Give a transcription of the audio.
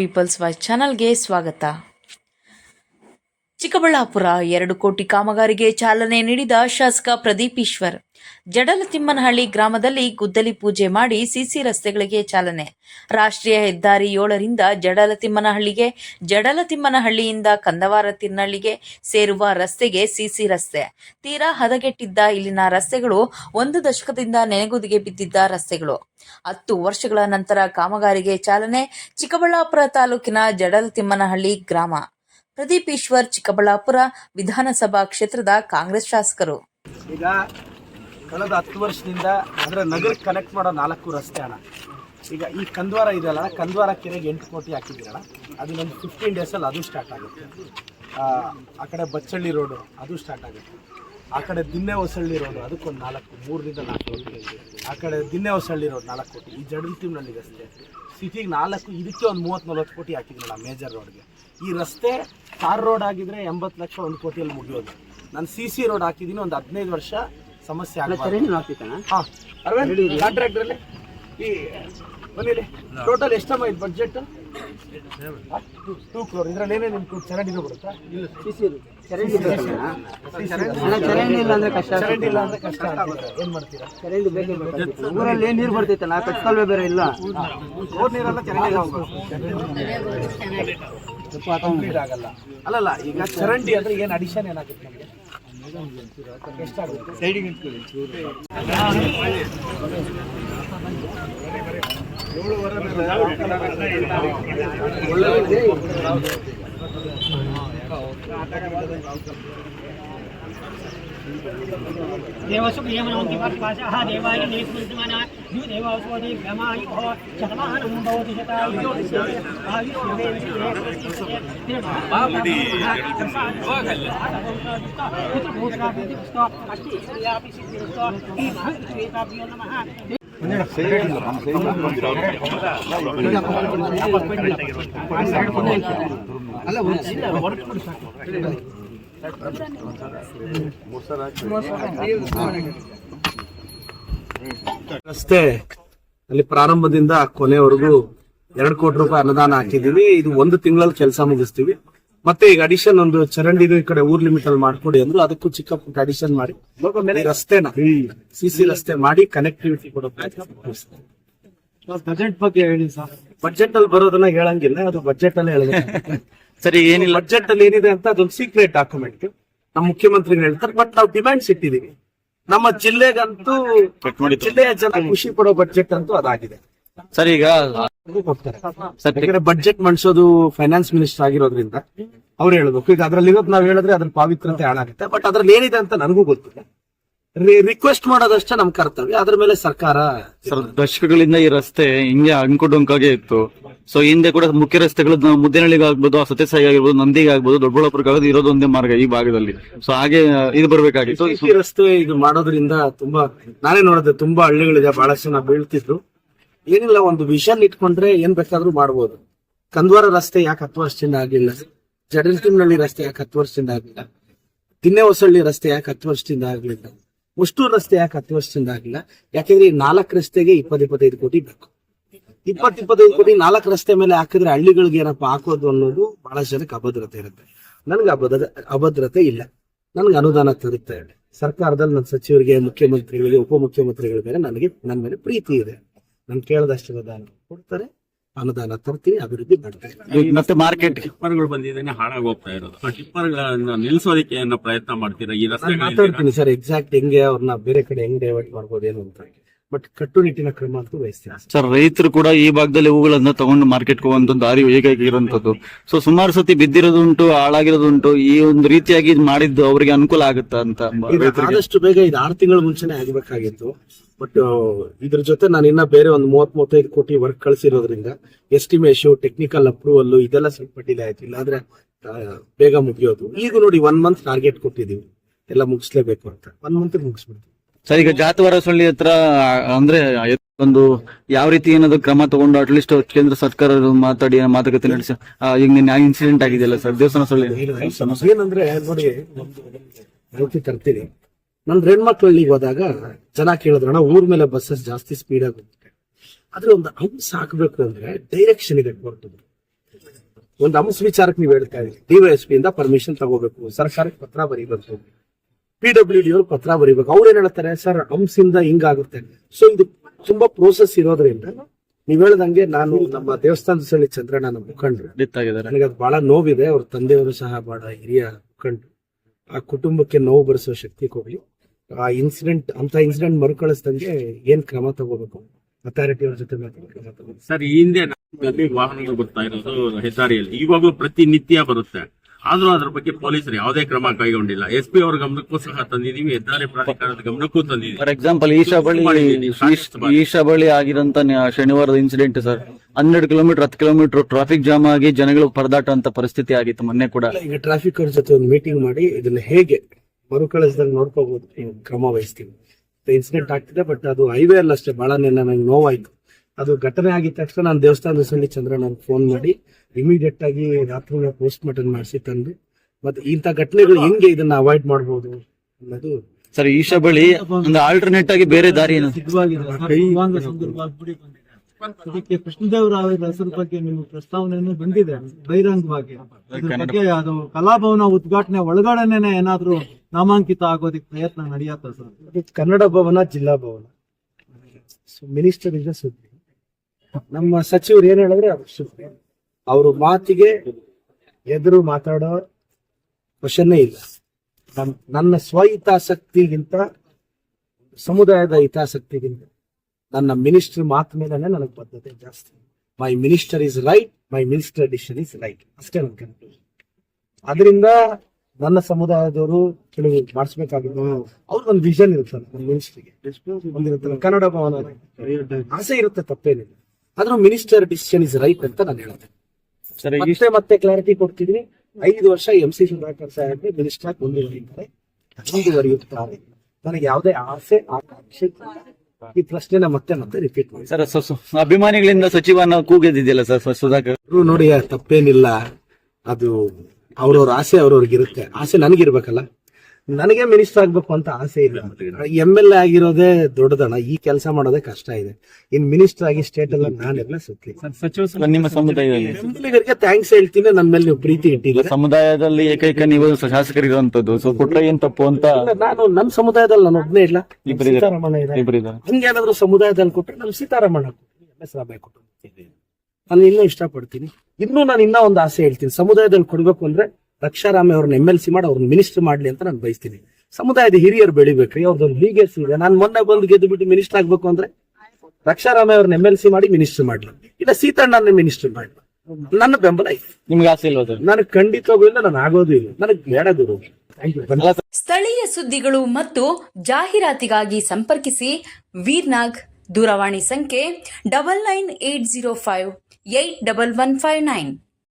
People's voice ಚಾನಲ್ಗೆ ಸ್ವಾಗತ. ಚಿಕ್ಕಬಳ್ಳಾಪುರ ಎರಡು ಕೋಟಿ ಕಾಮಗಾರಿಗೆ ಚಾಲನೆ ನೀಡಿದ ಶಾಸಕ ಪ್ರದೀಪ್ ಈಶ್ವರ್. ಜಡಲತಿಮ್ಮನಹಳ್ಳಿ ಗ್ರಾಮದಲ್ಲಿ ಗುದ್ದಲಿ ಪೂಜೆ ಮಾಡಿ ಸಿಸಿ ರಸ್ತೆಗಳಿಗೆ ಚಾಲನೆ. ರಾಷ್ಟ್ರೀಯ ಹೆದ್ದಾರಿ ಏಳರಿಂದ ಜಡಲತಿಮ್ಮನಹಳ್ಳಿಗೆ ಜಡಲತಿಮ್ಮನಹಳ್ಳಿಯಿಂದ ಕಂದವಾರ ತಿನ್ನಹಳ್ಳಿಗೆ ಸೇರುವ ರಸ್ತೆಗೆ ಸಿಸಿ ರಸ್ತೆ. ತೀರಾ ಹದಗೆಟ್ಟಿದ್ದ ಇಲ್ಲಿನ ರಸ್ತೆಗಳು ಒಂದು ದಶಕದಿಂದ ನೆನೆಗುದಿಗೆ ಬಿದ್ದಿದ್ದ ರಸ್ತೆಗಳು. ಹತ್ತು ವರ್ಷಗಳ ನಂತರ ಕಾಮಗಾರಿಗೆ ಚಾಲನೆ ಚಿಕ್ಕಬಳ್ಳಾಪುರ ತಾಲೂಕಿನ ಜಡಲತಿಮ್ಮನಹಳ್ಳಿ ಗ್ರಾಮ. ಪ್ರದೀಪ್ ಈಶ್ವರ್ ಚಿಕ್ಕಬಳ್ಳಾಪುರ ವಿಧಾನಸಭಾ ಕ್ಷೇತ್ರದ ಕಾಂಗ್ರೆಸ್ ಶಾಸಕರು. ಈಗ ಕಳೆದ ಹತ್ತು ವರ್ಷದಿಂದ ಅಂದರೆ ನಗರ ಕನೆಕ್ಟ್ ಮಾಡೋ ನಾಲ್ಕು ರಸ್ತೆ ಅಣ್ಣ. ಈಗ ಈ ಕಂದ್ವಾರ ಇದೆಯಲ್ಲ ಕಂದ್ವಾರ ಕೆರೆಗೆ ಎಂಟು ಕೋಟಿ ಹಾಕಿದ್ದೀರಣ್ಣ. ಅದು ಒಂದು ಫಿಫ್ಟೀನ್ ಡೇಸಲ್ಲಿ ಅದು ಸ್ಟಾರ್ಟ್ ಆಗುತ್ತೆ. ಆ, ಕಡೆ ಬಚ್ಚಳ್ಳಿ ರೋಡು ಅದು ಸ್ಟಾರ್ಟ್ ಆಗುತ್ತೆ. ಆ ಕಡೆ ದಿನ್ನೆ ಹೊಸಳ್ಳಿ ರೋಡು ಅದಕ್ಕೊಂದು ನಾಲ್ಕು ಮೂರರಿಂದ ನಾಲ್ಕು ಕೋಟಿ ಆ ಕಡೆ ದಿನ್ನೆ ಹೊಸಳ್ಳಿ ರೋಡ್ ನಾಲ್ಕು ಕೋಟಿ. ಈ ಜಡಲ್ತಿಮ್ನಲ್ಲಿ ರಸ್ತೆ ಸಿಟಿಗೆ ನಾಲ್ಕು ಇದಕ್ಕೆ ಒಂದು ಮೂವತ್ತು ನಲ್ವತ್ತು ಕೋಟಿ ಹಾಕಿದ್ರಲ್ಲ ಮೇಜರ್ ರೋಡ್ಗೆ ಈ ರಸ್ತೆ ಕಾರ್ ರೋಡ್ ಆಗಿದ್ರೆ ಎಂಬತ್ತು ಲಕ್ಷ ಒಂದು ಕೋಟಿಯಲ್ಲಿ ಮುಗಿಯೋದು. ನಾನು ಸಿ ಸಿ ರೋಡ್ ಹಾಕಿದ್ದೀನಿ ಒಂದು ಹದಿನೈದು ವರ್ಷ ಸಮಸ್ಯೆ ಕಾಂಟ್ರಾಕ್ಟ್ರಲ್ಲಿ ಈ ಟೋಟಲ್ ಎಷ್ಟಮ್ಮ ಇದು ಬಡ್ಜೆಟ್ ಟೂ ಕ್ರೋರ್ ಇದ್ರಲ್ಲಿ ಏನೇ ನಿಮ್ಗೆ ಚರಂಡಿನೂ ಬರುತ್ತಾ? ಇಲ್ಲ ಚರಂಡಿ ಇಲ್ಲ ಅಂದ್ರೆ ಕಷ್ಟ ಚರಂಡಿ ಇಲ್ಲ ಅಂದ್ರೆ ಕಷ್ಟ ಆಗ್ತದೆ. ಏನು ಮಾಡ್ತೀರಾ? ಚರಂಡಿ ಬೇಕೇ ಬೇಕಾಗ್ತದೆ ಊರಲ್ಲಿ ಏನು ನೀರು ಬರ್ತೈತೆ ನಾ ಕಟ್ಕೊಳ್ವೇ ಬೇರೆ ಇಲ್ಲ. ಬೋರ್ ನೀರೆಲ್ಲ ಚರಂಡಿ ಕಂಪ್ಲೀಟ್ ಆಗಲ್ಲ. ಅಲ್ಲಲ್ಲ ಈಗ ಚರಂಡಿ ಅಂದ್ರೆ ಏನು ಅಡಿಷನ್ ಏನಾಗುತ್ತೆ ನಮಗೆ? ಎಷ್ಟಾಗುತ್ತೆ? ಸೈಡಿಗೆ देवसु प्रियमनोन्ति वर्षभाषाः देवाय नेस्मृतिमाना द्यु देवासुवदे गमायुः शतमानं भवति शतायुः नमः ರಸ್ತೆ ಅಲ್ಲಿ ಪ್ರಾರಂಭದಿಂದ ಕೊನೆವರೆಗೂ ಎರಡು ಕೋಟಿ ರೂಪಾಯಿ ಅನುದಾನ ಹಾಕಿದೀವಿ ಇದು ಒಂದು ತಿಂಗಳಲ್ಲಿ ಕೆಲಸ ಮುಗಿಸ್ತೀವಿ. ಮತ್ತೆ ಈಗ ಅಡಿಷನ್ ಒಂದು ಚರಂಡಿದು ಈ ಕಡೆ ಊರ್ ಲಿಮಿಟ್ ಅಲ್ಲಿ ಮಾಡ್ಕೊಡಿ ಅಂದ್ರು. ಅದಕ್ಕೂ ಚಿಕ್ಕ ಪುಟ್ಟ ಅಡಿಷನ್ ಮಾಡಿ ರಸ್ತೆನ ಸಿಸಿ ಸಿ ರಸ್ತೆ ಮಾಡಿ ಕನೆಕ್ಟಿವಿಟಿ ಕೊಡೋ ಬಜೆಟ್ ಬಗ್ಗೆ ಹೇಳಿ ಸರ್ ಬಜೆಟ್ ಅಲ್ಲಿ ಬರೋದನ್ನ ಹೇಳಂಗಿಲ್ಲ. ಅದು ಬಜೆಟ್ ಅಲ್ಲೇ ಹೇಳಬೇಕು ಸರಿ ಏನಿಲ್ಲ. ಬಜೆಟ್ ಅಲ್ಲಿ ಏನಿದೆ ಅಂತ ಅದೊಂದು ಸೀಕ್ರೆಟ್ ಡಾಕ್ಯುಮೆಂಟ್ ನಮ್ಮ ಮುಖ್ಯಮಂತ್ರಿ ಹೇಳ್ತಾರೆ ಬಟ್ ನಾವು ಡಿಮ್ಯಾಂಡ್ಸ್ ಇಟ್ಟಿದೀವಿ ನಮ್ಮ ಜಿಲ್ಲೆಗಂತೂ ಜಿಲ್ಲೆಯ ಜನ ಖುಷಿ ಪಡೋ ಬಜೆಟ್ ಅಂತೂ ಅದಾಗಿದೆ. ಸರಿ ಈಗ ಸರ್ ಯಾಕಂದ್ರೆ ಬಜೆಟ್ ಮಂಡಿಸೋದು ಫೈನಾನ್ಸ್ ಮಿನಿಸ್ಟರ್ ಆಗಿರೋದ್ರಿಂದ ಅವ್ರು ಹೇಳ್ಬೇಕು. ಈಗ ಅದ್ರಲ್ಲಿ ಇರೋದು ನಾವ್ ಹೇಳಿದ್ರೆ ಅದ್ರ ಪಾವಿತ್ರತೆ ಹಾಳಾಗುತ್ತೆ. ಬಟ್ ಅದ್ರಲ್ಲಿ ಏನಿದೆ ಅಂತ ನನಗೂ ಗೊತ್ತಿಲ್ಲ. ರಿಕ್ವೆಸ್ಟ್ ಮಾಡೋದಷ್ಟೇ ನಮ್ ಕರ್ತವ್ಯ. ಅದ್ರ ಮೇಲೆ ಸರ್ಕಾರ ಸರ್ ದಶಕಗಳಿಂದ ಈ ರಸ್ತೆ ಹಿಂಗೆ ಅಂಕುಡೊಂಕಾಗೆ ಇತ್ತು. ಸೊ ಹಿಂದೆ ಕೂಡ ಮುಖ್ಯ ರಸ್ತೆಗಳು ನಾವು ಮುದ್ದೇನಹಳ್ಳಿಗೆ ಆಗ್ಬೋದು ಸತ್ಯಸಾಯಿ ಆಗಿರ್ಬೋದು ನಂದಿಗೆ ಆಗ್ಬೋದು ಇರೋದು ಒಂದೇ ಮಾರ್ಗ ಈ ಭಾಗದಲ್ಲಿ. ಸೊ ಹಾಗೆ ಇದು ಬರ್ಬೇಕಾಗಿತ್ತು. ಈ ರಸ್ತೆ ಇದು ಮಾಡೋದ್ರಿಂದ ತುಂಬಾ ನಾನೇ ನೋಡಿದ್ರೆ ತುಂಬಾ ಹಳ್ಳಿಗಳಿದೆ ಬಹಳಷ್ಟು ಜನ ಬೀಳ್ತಿದ್ರು. ಏನಿಲ್ಲ ಒಂದು ವಿಷನ್ ಇಟ್ಕೊಂಡ್ರೆ ಏನ್ ಬೇಕಾದ್ರೂ ಮಾಡ್ಬೋದು. ಕಂದ್ವಾರ ರಸ್ತೆ ಯಾಕೆ ಹತ್ತು ವರ್ಷದಿಂದ ಆಗಿಲ್ಲ? ಜಡಲ್ಟಿಮ್ನಳ್ಳಿ ರಸ್ತೆ ಯಾಕೆ ಹತ್ತು ವರ್ಷದಿಂದ ಆಗಿಲ್ಲ? ತಿನ್ನೆ ಹೊಸಳ್ಳಿ ರಸ್ತೆ ಯಾಕೆ ಹತ್ತು ವರ್ಷದಿಂದ ಆಗ್ಲಿಲ್ಲ ಮುಷ್ಟೂರು ರಸ್ತೆ ಯಾಕೆ ಹತ್ತು ವರ್ಷದಿಂದ ಆಗಿಲ್ಲ? ಯಾಕೆಂದ್ರೆ ಈ ನಾಲ್ಕು ರಸ್ತೆಗೆ ಇಪ್ಪತ್ ಇಪ್ಪತ್ತೈದು ಕೋಟಿ ಬೇಕು. ಇಪ್ಪತ್ ಇಪ್ಪತ್ತೈದು ಕೋಟಿ ನಾಲ್ಕು ರಸ್ತೆ ಮೇಲೆ ಹಾಕಿದ್ರೆ ಹಳ್ಳಿಗಳಿಗೆ ಏನಪ್ಪಾ ಹಾಕೋದು ಅನ್ನೋದು ಬಹಳ ಜನಕ್ಕೆ ಅಭದ್ರತೆ ಇರುತ್ತೆ. ನನ್ಗೆ ಅಭದ್ರ ಅಭದ್ರತೆ ಇಲ್ಲ. ನನ್ಗೆ ಅನುದಾನ ತರುತ್ತೆ ಸರ್ಕಾರದಲ್ಲಿ ನನ್ನ ಸಚಿವರಿಗೆ, ಮುಖ್ಯಮಂತ್ರಿಗಳಿಗೆ, ಉಪಮುಖ್ಯಮಂತ್ರಿಗಳ ಮೇಲೆ ನನಗೆ, ನನ್ನ ಮೇಲೆ ಪ್ರೀತಿ ಇದೆ. ನಾನು ಕೇಳದಷ್ಟು ಅನುದಾನ ಕೊಡ್ತಾರೆ. ಅನುದಾನ ತರ್ತೀವಿ ಅಭಿವೃದ್ಧಿ ಮಾಡ್ತೀನಿ. ಮತ್ತೆ ಮಾರ್ಕೆಟ್ ಟಿಪ್ಪರ್ಗಳು ಬಂದಿದ್ದೇನೆ ಹಾಳಾಗಿ ಹೋಗ್ತಾ ಇರೋದು. ಆ ಟಿಪ್ಪರ್ಗಳನ್ನ ನಿಲ್ಸೋದಕ್ಕೆ ಏನೋ ಪ್ರಯತ್ನ ಮಾಡ್ತೀರಾ? ಈ ನಾನು ರಸ್ತೆ ಮಾತಾಡ್ತೀನಿ ಸರ್ ಎಕ್ಸಾಕ್ಟ್ ಹೆಂಗೆ ಅವ್ರನ್ನ ಬೇರೆ ಕಡೆ ಹೆಂಗ್ ಡೈವರ್ಟ್ ಮಾಡ್ಬೋದು ಏನು ಅಂತ. ಬಟ್ ಕಟ್ಟುನಿಟ್ಟಿನ ಕ್ರಮ ಅಂತ ಬಯಸ್ತೀನಿ ಸರ್. ರೈತರು ಕೂಡ ಈ ಭಾಗದಲ್ಲಿ ಹೂಗಳನ್ನ ತಗೊಂಡು ಮಾರ್ಕೆಟ್ ಒಂದು ದಾರಿ ಹೇಗಾಗಿರುವಂತದ್ದು ಇರುವಂತದ್ದು. ಸೊ ಸುಮಾರು ಸತಿ ಬಿದ್ದಿರೋದುಂಟು ಹಾಳಾಗಿರೋದುಂಟು ಈ ಒಂದು ರೀತಿಯಾಗಿ ಇದ್ ಮಾಡಿದ್ದು ಅವರಿಗೆ ಅನುಕೂಲ ಆಗುತ್ತಾ ಅಂತ ಇದು ರೈತರಿಗೆ? ಆದಷ್ಟು ಬೇಗ ಇದು ಆರು ತಿಂಗಳ ಮುಂಚೆನೆ ಆಗ್ಬೇಕಾಗಿತ್ತು. ಬಟ್ ಇದ್ರ ಜೊತೆ ನಾನು ಇನ್ನ ಬೇರೆ ಒಂದು ಮೂವತ್ ಮೂವತ್ತೈದು ಕೋಟಿ ವರ್ಕ್ ಕಳಿಸಿರೋದ್ರಿಂದ ಎಸ್ಟಿಮೇಶು ಟೆಕ್ನಿಕಲ್ ಅಪ್ರೂವಲ್ ಇದೆಲ್ಲ ಸ್ವಲ್ಪ ಡಿಲೇ ಆಯ್ತು ಇಲ್ಲಾಂದ್ರೆ ಬೇಗ ಮುಗಿಯೋದು. ಈಗ ನೋಡಿ ಒನ್ ಮಂತ್ ಟಾರ್ಗೆಟ್ ಕೊಟ್ಟಿದೀವಿ. ಎಲ್ಲ ಮುಗಿಸ್ಲೇಬೇಕು ಅಂತ. One month ಮುಗಿಸ್ಬಿಡ್ತೀವಿ. ಸರ್ ಈಗ ಜಾತವಾರ ಸೊಳ್ಳಿ ಹತ್ರ ಅಂದ್ರೆ ಒಂದು ಯಾವ ರೀತಿ ಏನಾದ್ರು ಕ್ರಮ ತಗೊಂಡು ಅಟ್ಲೀಸ್ಟ್ ಕೇಂದ್ರ ಸರ್ಕಾರ ಮಾತಾಡಿ ಮಾತುಕತೆ ನಡೆಸಿ ಈಗ ನಿನ್ನೆ ಇನ್ಸಿಡೆಂಟ್ ಆಗಿದೆಯಲ್ಲ ಸರ್ ದೇವಸ್ಥಾನ ಸೊಳ್ಳಿ ಏನಂದ್ರೆ ನೋಡಿ ತರ್ತೀನಿ. ನನ್ ಹೆಣ್ಮಕ್ಳು ಹಳ್ಳಿಗೆ ಹೋದಾಗ ಜನ ಕೇಳಿದ್ರಣ ಊರ್ ಮೇಲೆ ಬಸ್ಸಸ್ ಜಾಸ್ತಿ ಸ್ಪೀಡ್ ಆಗಿ ಹೋಗುತ್ತೆ. ಆದ್ರೆ ಒಂದು ಅಂಶ ಹಾಕ್ಬೇಕು ಅಂದ್ರೆ ಡೈರೆಕ್ಷನ್ ಇದೆ ಬರ್ತದೆ ಒಂದು ಅಂಶ ವಿಚಾರಕ್ಕೆ ನೀವು ಹೇಳ್ತಾ ಇದ್ದೀರಿ ಡಿವೈಎಸ್ಪಿ ಇಂದ ಪರ್ಮಿಷನ್ ತಗೋಬೇಕು. ಸರ್ಕಾರಕ್ಕೆ ಪತ್ರ ಬರೀಬೇಕು. ಪಿ ಡಬ್ಲ್ಯೂ ಡಿ ಅವ್ರು ಪತ್ರ ಬರೀಬೇಕು. ಅವ್ರು ಏನ್ ಹೇಳ್ತಾರೆ? ಸರ್ ಅಂಶಿಂದ ಹಿಂಗಾಗುತ್ತೆ ಸೊ ಇದು ತುಂಬಾ ಪ್ರೋಸೆಸ್ ಇರೋದ್ರಿಂದ ನೀವ್ ಹೇಳ್ದಂಗೆ ನಾನು ನಮ್ಮ ದೇವಸ್ಥಾನದ ಸಳಿ ಚಂದ್ರಣ್ಣ ಮುಖಂಡರು. ನನಗೆ ಅದು ಬಹಳ ನೋವಿದೆ. ಅವ್ರ ತಂದೆಯವರು ಸಹ ಬಹಳ ಹಿರಿಯ ಮುಖಂಡರು. ಆ ಕುಟುಂಬಕ್ಕೆ ನೋವು ಬರೆಸೋ ಶಕ್ತಿ ಕೊಡ್ಲಿ. ಆ ಇನ್ಸಿಡೆಂಟ್ ಅಂತ ಇನ್ಸಿಡೆಂಟ್ ಮರುಕಳಿಸ್ದಂಗೆ ಏನ್ ಕ್ರಮ ತಗೋಬೇಕು? ಅಥಾರಿಟಿ ಅವ್ರ ಜೊತೆ ಸರ್, ಈ ಹಿಂದೆ ವಾಹನಗಳು ಬರ್ತಾ ಇರೋದು ಹೆದ್ದಾರಿಯಲ್ಲಿ. ಇವಾಗ ಪ್ರತಿನಿತ್ಯ ಬರುತ್ತೆ. ಆದ್ರೂ ಅದ್ರ ಬಗ್ಗೆ ಪೊಲೀಸರು ಯಾವುದೇ ಕ್ರಮ ಕೈಗೊಂಡಿಲ್ಲ. ಎಸ್ ಪಿ ಅವ್ರ ಗಮನಕ್ಕೂ ಸಹ ತಂದಿದೀವಿ ಹೆದ್ದಾರಿ ಪ್ರಾಧಿಕಾರದ ಗಮನಕ್ಕೂ ತಂದಿದ್ದೀವಿ. ಫಾರ್ ಎಕ್ಸಾಂಪಲ್ ಈಶಾ ಬಳಿ ಈಶ್- ಬಳಿ ಆಗಿರಂತ ಶನಿವಾರದ ಇನ್ಸಿಡೆಂಟ್ ಸರ್ ಹನ್ನೆರಡು ಕಿಲೋಮೀಟರ್ ಹತ್ತು ಕಿಲೋಮೀಟರ್ ಟ್ರಾಫಿಕ್ ಜಾಮ್ ಆಗಿ ಜನಗಳು ಪರದಾಟ ಅಂತ ಪರಿಸ್ಥಿತಿ ಆಗಿತ್ತು ಮೊನ್ನೆ ಕೂಡ. ಈಗ ಟ್ರಾಫಿಕ್ ಅವ್ರ ಜೊತೆ ಒಂದು ಮೀಟಿಂಗ್ ಮಾಡಿ ಇದನ್ನ ಹೇಗೆ ಮರುಕಳಿಸಿದಾಗ ನೋಡ್ಕೋಬಹುದು ಕ್ರಮ ವಹಿಸ್ತೀವಿ. ಇನ್ಸಿಡೆಂಟ್ ಆಗ್ತಿದೆ ಬಟ್ ಅದು ಹೈವೇ ಅಲ್ಲ ಅಷ್ಟೇ. ಬಹಳ ನನಗೆ ನೋವಾಯ್ತು. ಅದು ಘಟನೆ ಆಗಿದ ತಕ್ಷಣ ನಾನು ದೇವಸ್ಥಾನದ ಚಂದ್ರ ನಾನು ಫೋನ್ ಮಾಡಿ ಇಮಿಡಿಯೇಟ್ ಆಗಿ ರಾತ್ರಿ ಪೋಸ್ಟ್ ಮಾರ್ಟಮ್ ಮಾಡಿಸಿ ತಂದು ಮತ್ತೆ ಇಂಥ ಘಟನೆಗಳು ಹೆಂಗೆ ಇದನ್ನ ಅವಾಯ್ಡ್ ಮಾಡಬಹುದು ಅನ್ನೋದು ಸರ್ ಈಶಾ ಬಳಿ ಒಂದು ಆಲ್ಟರ್ನೇಟ್ ಆಗಿ ಬೇರೆ ದಾರಿ ಏನು? ದಿವ್ಯಾಂಗ ಸಂದರ್ಭ ಆಗ್ಬಿಡಿ ಬಂದಿದೆ. ಅದಕ್ಕೆ ಕೃಷ್ಣದೇವರಾಯರ ಹೆಸರು ಬಗ್ಗೆ ನಿಮ್ಮ ಪ್ರಸ್ತಾವನೆಯನ್ನು ಬಂದಿದೆ ಬಹಿರಂಗವಾಗಿ. ಅದ್ರ ಬಗ್ಗೆ ಅದು ಕಲಾಭವನ ಉದ್ಘಾಟನೆ ಒಳಗಡೆನೆ ಏನಾದ್ರು ನಾಮಾಂಕಿತ ಆಗೋದಕ್ಕೆ ಪ್ರಯತ್ನ ನಡೆಯತ್ತ ಸರ್? ಕನ್ನಡ ಭವನ ಜಿಲ್ಲಾ ಭವನ. ಮಿನಿಸ್ಟರ್ ಇಂದ ಸುದ್ದಿ. ನಮ್ಮ ಸಚಿವರು ಏನ್ ಹೇಳಿದ್ರೆ ಅದು ಅವ್ರ ಮಾತಿಗೆ ಎದುರು ಮಾತಾಡೋ ಕ್ವಶನ್ನೇ ಇಲ್ಲ. ನನ್- ನನ್ನ ಸ್ವ ಹಿತಾಸಕ್ತಿಗಿಂತ, ಸಮುದಾಯದ ಹಿತಾಸಕ್ತಿಗಿಂತ ನನ್ನ ಮಿನಿಸ್ಟರ್ ಮಾತು ಮೇಲೆ ನನಗೆ ಬದ್ಧತೆ ಜಾಸ್ತಿ. My minister is right, my minister decision is right. ಅಷ್ಟೇ ನನ್ ಕನ್ಕ್ಲೂಷನ್ ಅದರಿಂದ ನನ್ನ ಸಮುದಾಯದವರು ಕೆಲವು ಮಾಡಿಸ್ಬೇಕಾಗಿದ್ದು ಅವ್ರಿಗೊಂದು ವಿಷನ್ ಇರುತ್ತೆ ಮಿನಿಸ್ಟ್ರಿಗೆ. ಕನ್ನಡ ಭವನ. ಆಸೆ ಇರುತ್ತೆ, ತಪ್ಪೇನಿಲ್ಲ. ಆದ್ರೂ ಮಿನಿಸ್ಟರ್ ಡಿಸಿಷನ್ ಇಸ್ ರೈಟ್ ಅಂತ ನಾನು ಹೇಳ್ತೇನೆ ಮತ್ತೆ ಮತ್ತೆ ಕ್ಲಾರಿಟಿ ಕೊಡ್ತಿದ್ದೀನಿ ಐದು ವರ್ಷ M C Sudhakar Saheb minister ಆಗಿ ಮುಂದುವರಿಯುತ್ತಾರೆ. ಮುಂದುವರಿಯುತ್ತಾರೆ. ನನಗೆ ಯಾವುದೇ ಆಸೆ ಆಕಾಂಕ್ಷೆ. ಈ ಪ್ರಶ್ನೆನ ಮತ್ತೆ ಮತ್ತೆ ರಿಪೀಟ್ ಮಾಡಿ. ಸರ್ ಅಭಿಮಾನಿಗಳಿಂದ ಸಚಿವನ ಕೂಗೆದಿದೆಯಲ್ಲ ಸರ್ ಸುಧಾಕರ್? ನೋಡಿ ತಪ್ಪೇನಿಲ್ಲ. ಅದು ಅವ್ರವ್ರ ಆಸೆ ಅವ್ರವ್ರಿಗಿರುತ್ತೆ. ಆಸೆ ನನಗಿರ್ಬೇಕಲ್ಲ. ನನಗೆ ಮಿನಿಸ್ಟರ್ ಆಗ್ಬೇಕು ಅಂತ ಆಸೆ ಇಲ್ಲ. ಎಂ ಎಲ್ ಎ ಆಗಿರೋದೇ ದೊಡ್ಡದಣ ಈ ಕೆಲಸ ಮಾಡೋದೇ ಕಷ್ಟ ಇದೆ. ಇನ್ ಮಿನಿಸ್ಟರ್ ಆಗಿ ಸ್ಟೇಟ್ ಎಲ್ಲ ನಾನೆಲ್ಲ ಸುತ್ತಲಿ ಸರ್, ನಿಮ್ಮ ಸಮುದಾಯದಲ್ಲಿ ಬೆಂಬಲಿಗರಿಗೆ ಥ್ಯಾಂಕ್ಸ್ ಹೇಳ್ತೀನಿ. ನನ್ನ ಮೇಲೆ ನೀವು ಪ್ರೀತಿ ಇಟ್ಟಿದ್ದೀರಾ? ಸಮುದಾಯದಲ್ಲಿ ಏಕೈಕ ನೀವು ಶಾಸಕರಿರುವಂತದ್ದು ಸೊ ಕೊಟ್ರೆ ಏನ್ ತಪ್ಪು ಅಂತ ನಾನು ನಮ್ಮ ಸಮುದಾಯದಲ್ಲಿ ನಾನು ಒಬ್ಬನೇ ಇಲ್ಲ. ಸೀತಾರಾಮಣ್ಣ ಇದೆ ಹಂಗೇನಾದ್ರೂ ಸಮುದಾಯದಲ್ಲಿ ಕೊಟ್ರೆ ನಮ್ ಸೀತಾರಾಮಣ್ಣ ಎಂ ಎಸ್ ರಾಮಯ್ಯ ಕುಟುಂಬ ನಾನು ಇನ್ನೂ ಇಷ್ಟಪಡ್ತೀನಿ. ಇನ್ನೂ ನಾನು ಇನ್ನೂ ಒಂದು ಆಸೆ ಹೇಳ್ತೀನಿ. ಸಮುದಾಯದಲ್ಲಿ ಕೊಡ್ಬೇಕು ಅಂದ್ರೆ ರಕ್ಷಾರಾಮಯ್ಯ ಅವ್ರನ್ನ ಎಂ ಎಲ್ ಸಿ ಮಾಡಿ ಅವ್ರನ್ನ ಮಿನಿಸ್ಟರ್ ಮಾಡ್ಲಿ ಅಂತ ನಾನು ಬಯಸ್ತೀನಿ. ಸಮುದಾಯದ ಹಿರಿಯರು ಬೆಳಿಬೇಕ್ರಿ ಅವ್ರದ್ದೊಂದು ಲೀಗೇಸ್ ಇದೆ. ನಾನು ಮೊನ್ನೆ ಬಂದು ಗೆದ್ದು ಬಿಟ್ಟು ಮಿನಿಸ್ಟರ್ ಆಗ್ಬೇಕು ಅಂದ್ರೆ ರಕ್ಷಾರಾಮೆ ಅವ್ರನ್ನ ಎಂ ಎಲ್ ಸಿ ಮಾಡಿ ಮಿನಿಸ್ಟರ್ ಮಾಡ್ಲಿ. ಇಲ್ಲ ಸೀತಣ್ಣನ ಮಿನಿಸ್ಟರ್ ಮಾಡ್ಲಿ. ನನ್ನ ಬೆಂಬಲ ನಿಮ್ಗೆ ಆಸೆ ಇಲ್ವಾ ನನಗೆ ಖಂಡಿತ ಇಲ್ಲ ನಾನು ಆಗೋದು ಇಲ್ಲ. ನನಗೆ ಬೇಡ ಗುರು. ಥ್ಯಾಂಕ್ ಯು ಸ್ಥಳೀಯ ಸುದ್ದಿಗಳು ಮತ್ತು ಜಾಹೀರಾತಿಗಾಗಿ ಸಂಪರ್ಕಿಸಿ ವೀರ್ನಾಗ್ ದೂರವಾಣಿ ಸಂಖ್ಯೆ double nine eight zero five eight double one five nine.